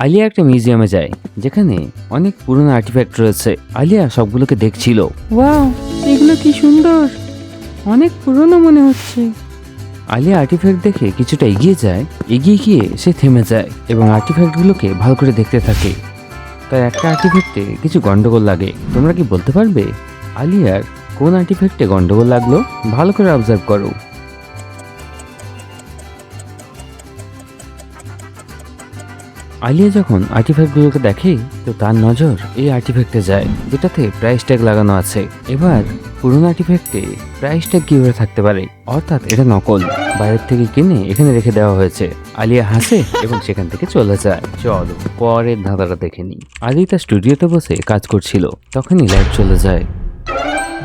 আলিয়া একটা মিউজিয়ামে যায় যেখানে অনেক পুরনো আর্টিফ্যাক্ট রয়েছে। আলিয়া সবগুলোকে দেখছিল। ওয়াও এগুলো কি সুন্দর। অনেক পুরনো মনে হচ্ছে। আলিয়া আর্টিফ্যাক্ট দেখে কিছুটা এগিয়ে যায় এগিয়ে গিয়ে সে থেমে যায় এবং আর্টিফ্যাক্টগুলোকে ভালো করে দেখতে থাকে। তার একটা আর্টিফ্যাক্টে কিছু গন্ডগোল লাগে। তোমরা কি বলতে পারবে? আলিয়ার কোন আর্টিফ্যাক্টে গন্ডগোল লাগল? ভালো করে অবজার্ভ করো। আলিয়া যখন আর্টিফ্যাক্টগুলোকে দেখে, তো তার নজর এই আর্টিফ্যাক্টে যায়, যেটাতে প্রাইস ট্যাগ লাগানো আছে। এবার পুরোনো আর্টিফ্যাক্টে প্রাইস ট্যাগ কীভাবে থাকতে পারে? অর্থাৎ এটা নকল। বাইরের থেকে কিনে এখানে রেখে দেওয়া হয়েছে। আলিয়া হাসে এবং সেখান থেকে চলে যায়। চলো, পরের ধাঁধাটা দেখে নি আলি তার স্টুডিওতে বসে কাজ করছিল। তখনই লাইট চলে যায়।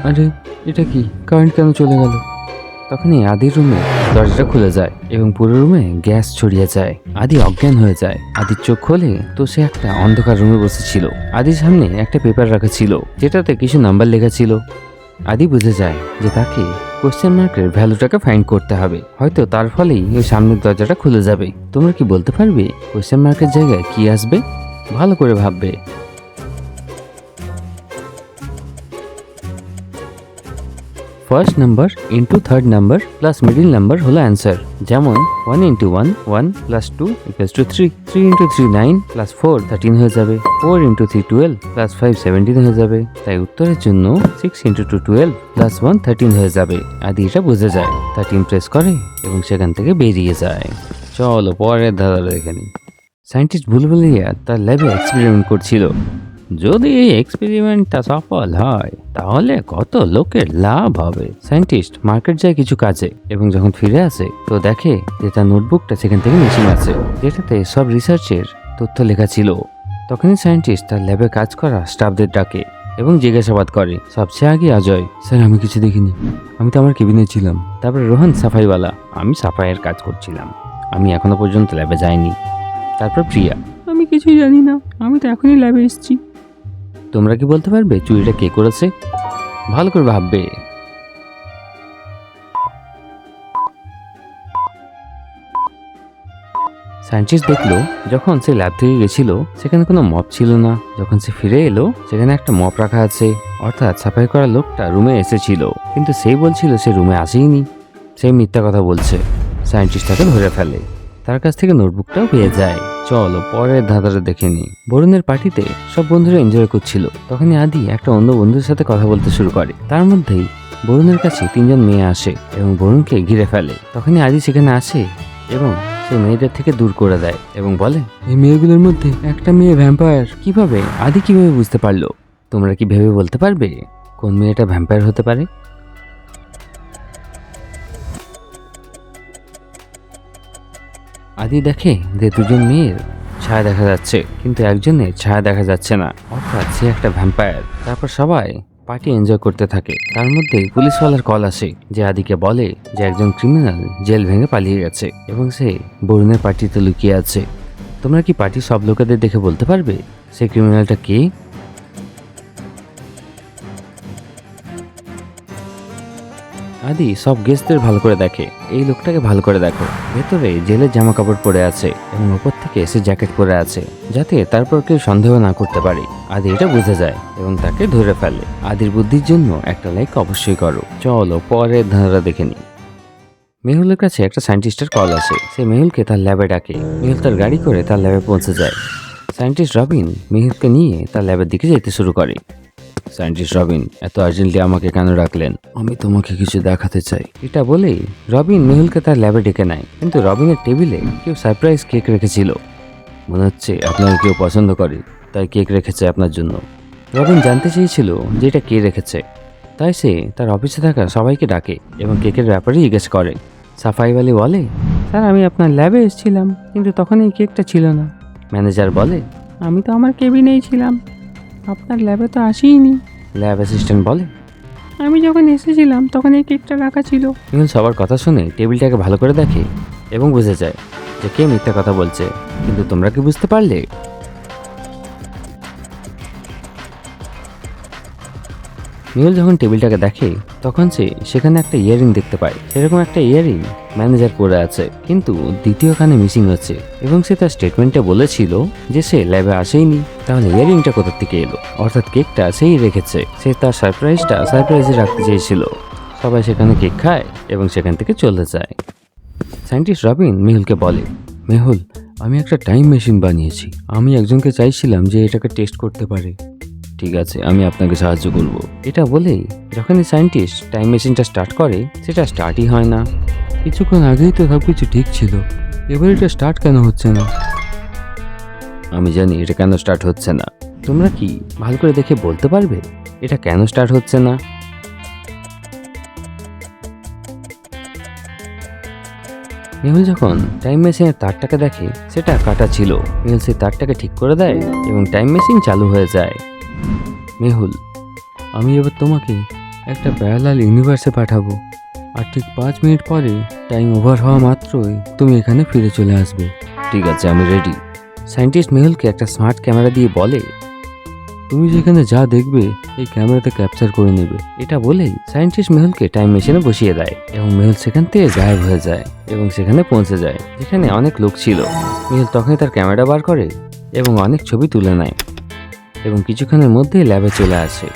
আরে, এটা কি? কারেন্ট কেন চলে গেল? তখনই আদির রুমে দরজাটা খুলে যায় এবং পুরো রুমে গ্যাস ছড়িয়ে যায়। আদি অজ্ঞান হয়ে যায়। আদির চোখ খোলে তো সে একটা অন্ধকার রুমে বসেছিল আদির সামনে একটা পেপার রাখা ছিল, যেটাতে কিছু নাম্বার লেখা ছিল। আদি বুঝে যায় যে তাকে কোশ্চেন মার্কের ভ্যালুটাকে ফাইন্ড করতে হবে। হয়তো তার ফলেই ওই সামনের দরজাটা খুলে যাবে। তোমরা কি বলতে পারবে কোশ্চেন মার্কের জায়গায় কি আসবে? ভালো করে ভাববে। First number into third number plus middle number হলো অ্যান্সার যেমন one into one one plus two equals two three three into three nine plus four thirteen হয়ে যাবে। Four into three twelve plus five seventeen হয়ে যাবে। তাই উত্তরের জন্য six into two twelve plus one thirteen হয়ে যাবে। আদি এটা বোঝা যায়। থার্টিন প্রেস করে এবং সেখান থেকে বেরিয়ে যায়। চলো পরের ধাঁধা দেখে নিই। সায়েন্টিস্ট ভুলভুলিয়া তার ল্যাবে এক্সপেরিমেন্ট করছিল। যদি এই এক্সপেরিমেন্টটা সফল হয়, তাহলে কত লোকের লাভ হবে? সায়েন্টিস্ট মার্কেট যায় কিছু কাজে এবং যখন ফিরে আসে, তো দেখে যে তার নোটবুকটা সেখান থেকে মিসিং আছে, যেটাতে সব রিসার্চের তথ্য লেখা ছিল। তখনই সায়েন্টিস্ট তার ল্যাবে কাজ করা স্টাফদের ডাকে এবং জিজ্ঞাসাবাদ করে সবচেয়ে আগে অজয়? স্যার, আমি কিছু দেখিনি। আমি তো আমার কেবিনে ছিলাম। তারপরে রোহন সাফাইওয়ালা, আমি সাফাইয়ের কাজ করছিলাম। আমি এখনও পর্যন্ত ল্যাবে যাইনি। তারপর প্রিয়া, আমি কিছুই জানি না। আমি তো এখনই ল্যাবে এসেছি। তোমরা কি বলতে পারবে চুরিটা কে করেছে? ভালো করে ভাববে। সায়েন্টিস্ট দেখল, যখন সে ল্যাব থেকে গেছিল, সেখানে কোনো মপ ছিল না। যখন সে ফিরে এলো, সেখানে একটা মপ রাখা আছে। অর্থাৎ সাফাই করা লোকটা রুমে এসেছিল। কিন্তু সেই বলছিল সে রুমে আসেইনি। সে মিথ্যা কথা বলছে। সায়েন্টিস্ট তাকে ধরে ফেলে। তার কাছ থেকে নোটবুকটাও পেয়ে যায়। চলো, পরের ধাঁধাটা দেখে নি বরুণের পার্টিতে সব বন্ধুরা এনজয় করছিল। তখনই আদি একটা অন্য বন্ধুর সাথে কথা বলতে শুরু করে। তার মধ্যেই বরুণের কাছে তিনজন মেয়ে আসে এবং বরুণকে ঘিরে ফেলে। তখনই আদি সেখানে আসে এবং সে মেয়েদের থেকে দূর করে দেয় এবং বলে, এই মেয়েগুলোর মধ্যে একটা মেয়ে ভ্যাম্পায়ার কীভাবে? আদি কীভাবে বুঝতে পারল? তোমরা কি ভেবে বলতে পারবে? কোন মেয়েটা ভ্যাম্পায়ার হতে পারে? আদি দেখে যে দুজন মেয়ের ছায়া দেখা যাচ্ছে, কিন্তু একজনের ছায়া দেখা যাচ্ছে না। অর্থাৎ সে একটা ভ্যাম্পায়ার তারপর সবাই পার্টি এনজয় করতে থাকে। তার মধ্যে পুলিশওয়ালার কল আসে, যে আদিকে বলে যে একজন ক্রিমিনাল জেল ভেঙে পালিয়ে গেছে এবং সে বরুণের পার্টিতে লুকিয়ে আছে। তোমরা কি পার্টির সব লোকেদের দেখে বলতে পারবে? সেই ক্রিমিনালটা কে? আদি সব গেস্টদের ভালো করে দেখে। এই লোকটাকে ভালো করে দেখো। ভেতরে জেলের জামা কাপড় পরে আছে এবং উপর থেকে এসে জ্যাকেট পরে আছে, যাতে তারপর কেউ সন্দেহ না করতে পারে। আদি এটা বুঝে যায় এবং তাকে ধরে ফেলে। আদির বুদ্ধির জন্য একটা লাইক অবশ্যই করো। চলো পরের ধারা দেখে নি মেহুলের কাছে একটা সায়েন্টিস্টের কল আসে। সে মেহুলকে তার ল্যাবে ডাকে। মেহুল তার গাড়ি করে তার ল্যাবে পৌঁছে যায়। সায়েন্টিস্ট রবিন মেহুলকে নিয়ে তার ল্যাবের দিকে যেতে শুরু করে। সায়েন্টিস্ট রবিন এত আর্জেন্টলি আমাকে কেন রাখলেন আমি তোমাকে কিছু দেখাতে চাই। এটা বলেই রবিন মেহুলকে তার ল্যাবে ডেকে নেয়। কিন্তু রবিনের টেবিলে কেউ সারপ্রাইজ কেক রেখেছিল। মনে হচ্ছে আপনাকে কেউ পছন্দ করে তাই কেক রেখেছে আপনার জন্য। রবিন জানতে চেয়েছিল যে এটা কে রেখেছে। তাই সে তার অফিসে থাকা সবাইকে ডাকে এবং কেকের ব্যাপারে জিজ্ঞেস করে। সাফাই আলী বলে স্যার আমি আপনার ল্যাবে এসেছিলাম কিন্তু তখন এই কেকটা ছিল না। ম্যানেজার বলে আমি তো আমার কেবিনেই ছিলাম। আপনার ল্যাবে তো আসিনি ল্যাব অ্যাসিস্ট্যান্ট বলে? আমি যখন এসেছিলাম তখন এই কেকটা রাখা ছিল। মিহুল সবার কথা শুনে টেবিলটাকে ভালো করে দেখে এবং বুঝে যায় যে কে মিথ্যা কথা বলছে। কিন্তু তোমরা কি বুঝতে পারলে? মেহুল যখন টেবিলটাকে দেখে তখন সে সেখানে একটা ইয়ারিং দেখতে পায়। সেরকম একটা ইয়ারিং ম্যানেজার পরে আছে, কিন্তু দ্বিতীয় কানে মিসিং হচ্ছে এবং সে তার স্টেটমেন্টে বলেছিল যে সে ল্যাবে আসেইনি। তাহলে ইয়ারিংটা কোথা থেকে এলো? অর্থাৎ কেকটা সেই রেখেছে। সে তার সারপ্রাইজটা সারপ্রাইজে রাখতে চেয়েছিল। সবাই সেখানে কেক খায় এবং সেখান থেকে চলে যায়। সায়েন্টিস্ট রবিন মেহুলকে বলে, মেহুল, আমি একটা টাইম মেশিন বানিয়েছি। আমি একজনকে চাইছিলাম যে এটাকে টেস্ট করতে পারে। ঠিক আছে, আমি আপনাকে সাহায্য করব। এটা বলেই যখনই সায়েন্টিস্ট টাইম মেশিনটা স্টার্ট করে, সেটা স্টার্টই হয় না। কিছুক্ষণ আগেই তো সব কিছু ঠিক ছিল। এবার এটা স্টার্ট কেন হচ্ছে না? আমি জানি এটা কেন স্টার্ট হচ্ছে না। তোমরা কি ভালো করে দেখে বলতে পারবে? এটা কেন স্টার্ট হচ্ছে না? মেহুল যখন টাইম মেশিনের তারটাকে দেখে, সেটা কাটা ছিল। মেহুল সেই তারটাকে ঠিক করে দেয় এবং টাইম মেশিন চালু হয়ে যায়। মেহুল, আমি এবার তোমাকে একটা প্যারালাল ইউনিভার্সে পাঠাবো। আর ঠিক পাঁচ মিনিট পরে টাইম ওভার হওয়া মাত্রই তুমি এখানে ফিরে চলে আসবে। ঠিক আছে আমি রেডি সায়েন্টিস্ট মেহুলকে একটা স্মার্ট ক্যামেরা দিয়ে বলে তুমি যেখানে যা দেখবে এই ক্যামেরাতে ক্যাপচার করে নেবে। এটা বলেই সায়েন্টিস্ট মেহুলকে টাইম মেশিনে বসিয়ে দেয় এবং মেহুল সেখান থেকে গায়েব হয়ে যায় এবং সেখানে পৌঁছে যায় যেখানে অনেক লোক ছিল। মেহুল তখনই তার ক্যামেরা বার করে এবং অনেক ছবি তুলে নেয় এবং কিছুক্ষণের মধ্যেই ল্যাবে চলে আসে।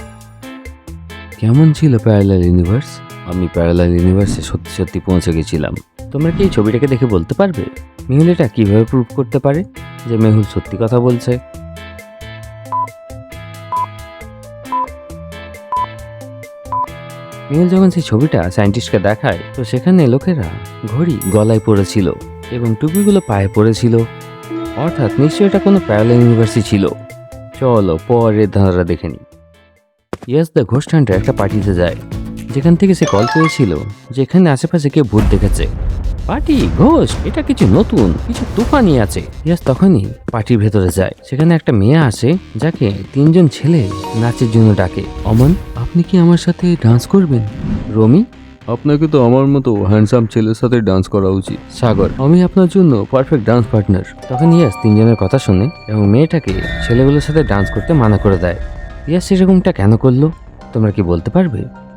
কেমন ছিল প্যারালাল ইউনিভার্স আমি প্যারালাল ইউনিভার্সে সত্যি সত্যি পৌঁছে গেছিলাম। তোমরা কি এই ছবিটাকে দেখে বলতে পারবে? মেহুল এটা কীভাবে প্রুভ করতে পারে যে মেহুল সত্যি কথা বলছে? মেহুল যখন সেই ছবিটা সায়েন্টিস্টকে দেখায়, তো সেখানে লোকেরা ঘড়ি গলায় পড়েছিল এবং টুপিগুলো পায়ে পড়েছিল অর্থাৎ নিশ্চয়ই এটা কোনো প্যারালাল ইউনিভার্সিটি ছিল। চলো পরের ধারা দেখে নিই। ইয়াস দ্য হান্টার একটা পার্টিতে যায়। যেখান থেকে সে কল পেয়েছিল যে এখানে আশেপাশে কেউ ভূত দেখেছে। পার্টি ঘোষ এটা কিছু নতুন কিছু তুফানি আছে। ইয়াস তখনই পার্টির ভেতরে যায়। সেখানে একটা মেয়ে আসে যাকে তিনজন ছেলে নাচের জন্য ডাকে। অমন আপনি কি আমার সাথে ডান্স করবেন? রমি? আপনাকে তো আমার মতো হ্যান্ডসাম ছেলের সাথে ডান্স করা উচিত। সাগর আমি আপনার জন্য পারফেক্ট ডান্স পার্টনার তখন ইয়াস তিনজনের কথা শুনে এবং মেয়েটাকে ছেলেগুলোর সাথে ডান্স করতে মানা করে দেয়। ইয়াস সেরকমটা কেন করল? তোমরা কি বলতে পারবে?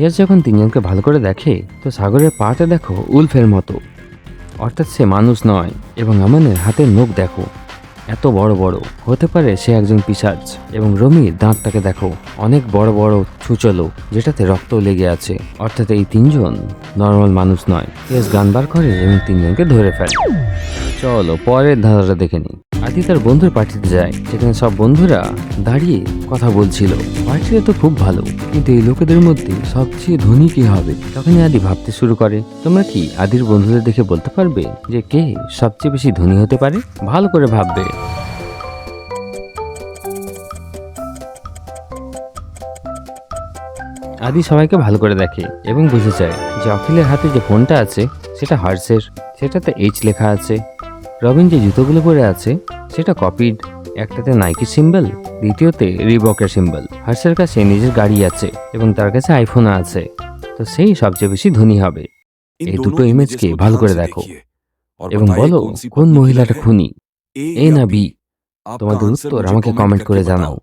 ইয়াস যখন তিনজনকে ভালো করে দেখে, তো সাগরের পাতে দেখো উলফের মতো। অর্থাৎ সে মানুষ নয়, এবং আমানের হাতের নখ দেখো। এত বড় বড়। হতে পারে সে একজন পিসাজ এবং রমির দাঁতটাকে দেখো, অনেক বড় বড় ছুচলো যেটাতে রক্ত লেগে আছে। অর্থাৎ এই তিনজন নর্মাল মানুষ নয়। ইয়াস গান বার করে এবং তিনজনকে ধরে ফেলে। চলো, পরের ধাঁধাটা দেখে নিই। আদি তার বন্ধুর পার্টিতে যায় সেখানে সব বন্ধুরা দাঁড়িয়ে কথা বলছিল। পার্টিটা তো খুব ভালো, কিন্তু এই লোকেদের মধ্যে সবচেয়ে ধনী কে হবে? তখনই আদি ভাবতে শুরু করে, তোমরা কি আদির বন্ধুদের দেখে বলতে পারবে যে কে সবচেয়ে বেশি ধনী হতে পারে? ভালো করে ভাববে। আদি সবাইকে ভালো করে দেখে এবং বুঝে যায় যে অখিলের হাতে যে ফোনটা আছে, সেটা হার্সের সেটাতে এইচ লেখা আছে। রবিন যে জুতোগুলো পরে আছে সেটা কপিড একটাতে নাইকি সিম্বল দ্বিতীয়তে রিবকের সিম্বল হার্সের কাছে নিজের গাড়ি আছে এবং তার কাছে আইফোন আছে। তো সেই সবচেয়ে বেশি ধনী হবে। এই দুটো ইমেজকে ভালো করে দেখো। এবং বলো কোন মহিলাটা খুনি? এ না বি তোমাদের উত্তর আমাকে কমেন্ট করে জানাও।